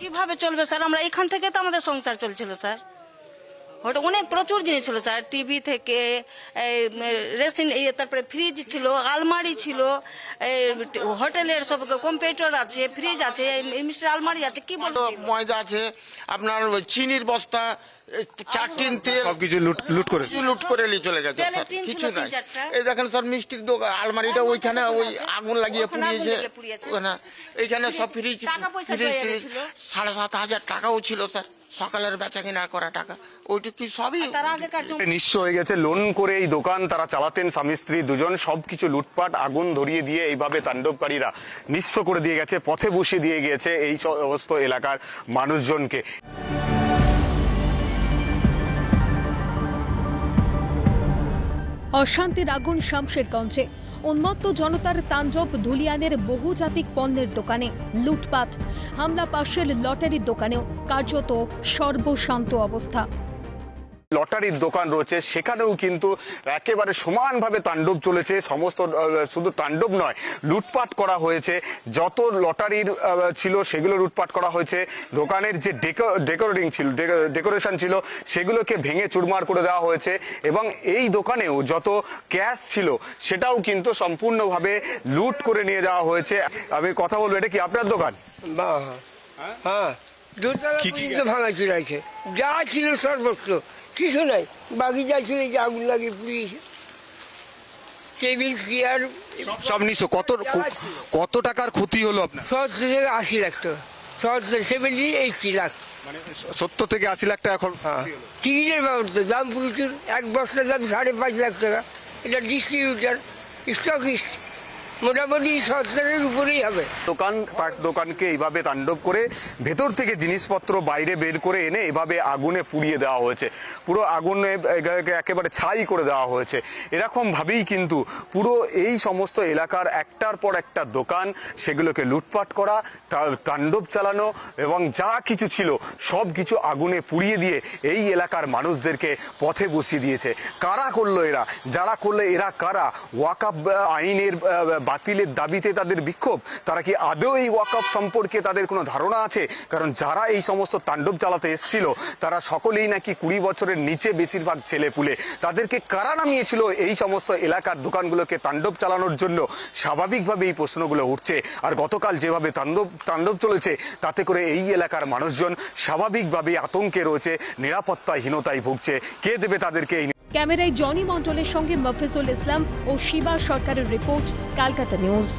কীভাবে চলবে স্যার? আমরা এখান থেকে তো আমাদের সংসার চলছিল স্যার। ওটা অনেক প্রচুর জিনিস ছিল স্যার। টিভি থেকে এই, তারপরে ফ্রিজ ছিল আলমারি ছিল হোটেলের সব কম্পিউটার আছে ফ্রিজ আছে আলমারি আছে কি বলব? ময়দা আছে আপনার চিনির বস্তা এই চার টিন তেল সবকিছু লুট লুট করে। লুট করে নিয়ে চলে গেছে। স্যার কিছু নাই। এই দেখেন স্যার মিষ্টির দোকান আলমারিটা ওইখানে ওই আগুন লাগিয়ে পুড়িয়েছে। লাগিয়ে এইখানে সব ফ্রিজ ফ্রিজ। সাড়ে সাত হাজার টাকাও ছিল স্যার। সকালের বেচা কেনা করা টাকা। ওইটুকু সবই তার নিঃস্ব হয়ে গেছে। লোন করে এই দোকান তারা চালাতেন স্বামী স্ত্রী দুজন। সবকিছু লুটপাট আগুন ধরিয়ে দিয়ে এইভাবে তাণ্ডবকারীরা নিঃস্ব করে দিয়ে গেছে পথে বসিয়ে দিয়ে গিয়েছে এই সমস্ত এলাকার মানুষজনকে। অশান্তির আগুন শামশেরগঞ্জে। উন্মত্ত জনতার তাণ্ডব ধুলিয়ানের বহুজাতিক পণ্যের দোকানে লুটপাট। হামলা পাশের লটারির দোকানেও কার্যত সর্বশান্ত অবস্থা। লটারির দোকান রয়েছে। সেখানেও কিন্তু একেবারে সমানভাবে তাণ্ডব চলেছে। সমস্ত শুধু তাণ্ডব নয় লুটপাট করা হয়েছে। যত লটারির ছিল সেগুলো লুটপাট করা হয়েছে। দোকানের যে ডেকোরেটিং ছিল ডেকোরেশন ছিল সেগুলোকে ভেঙে চুরমার করে দেওয়া হয়েছে এবং এই দোকানেও যত ক্যাশ ছিল সেটাও কিন্তু সম্পূর্ণভাবে লুট করে নিয়ে যাওয়া হয়েছে। আমি কথা বলব এটা কি আপনার দোকান? বা হ্যাঁ। পর্যন্ত ভাঙা চুরাইছে। যা ছিল সর্বস্ব। কিছু নাই। বাকি যা ছিল যে আগুন লাগিয়ে পুড়িয়েছে। Table chair. সব নিঃস্ব কত কত টাকার ক্ষতি হলো আপনার? সত্তর থেকে আশি লাখ টাকা। সত্তর সেভেন্টি এইটটি লাখ। মানে সত্তর থেকে আশি লাখ টাকা এখন হ্যাঁ। টিকিটের ব্যবস্থা দাম প্রচুর। এক বস্তার দাম সাড়ে পাঁচ লাখ টাকা। এটা ডিস্ট্রিবিউটার স্টকিস্ট মোটামুটি সত্তরের উপরেই হবে। দোকান তার দোকানকে এইভাবে তাণ্ডব করে ভেতর থেকে জিনিসপত্র বাইরে বের করে এনে এভাবে আগুনে পুড়িয়ে দেওয়া হয়েছে। পুরো আগুনে একেবারে ছাই করে দেওয়া হয়েছে। এরকম ভাবেই কিন্তু পুরো এই সমস্ত এলাকার একটার পর একটা দোকান, সেগুলোকে লুটপাট করা তাণ্ডব চালানো এবং যা কিছু ছিল সব কিছু আগুনে পুড়িয়ে দিয়ে এই এলাকার মানুষদেরকে পথে বসিয়ে দিয়েছে। কারা করল এরা? যারা করল, এরা কারা? ওয়াকাপ আইনের বাতিলের দাবিতে তাদের বিক্ষোভ। তারা কি আদৌ এই ওয়াকআপ সম্পর্কে তাদের কোনো ধারণা আছে? কারণ যারা এই সমস্ত তাণ্ডব চালাতে এসেছিল, তারা সকলেই নাকি কুড়ি বছরের নিচে বেশিরভাগ ছেলে পুলে তাদেরকে কারা নামিয়েছিল এই সমস্ত এলাকার দোকানগুলোকে তাণ্ডব চালানোর জন্য? স্বাভাবিকভাবে এই প্রশ্নগুলো উঠছে। আর গতকাল যেভাবে তাণ্ডব তাণ্ডব চলেছে, তাতে করে এই এলাকার মানুষজন স্বাভাবিকভাবে আতঙ্কে রয়েছে, নিরাপত্তাহীনতায় ভুগছে। কে দেবে তাদেরকে এই ক্যামেরায় জনি মন্ডলের সঙ্গে মফিজুল ইসলাম ও শিবা সরকারের রিপোর্ট ক্যালকাটা নিউজ।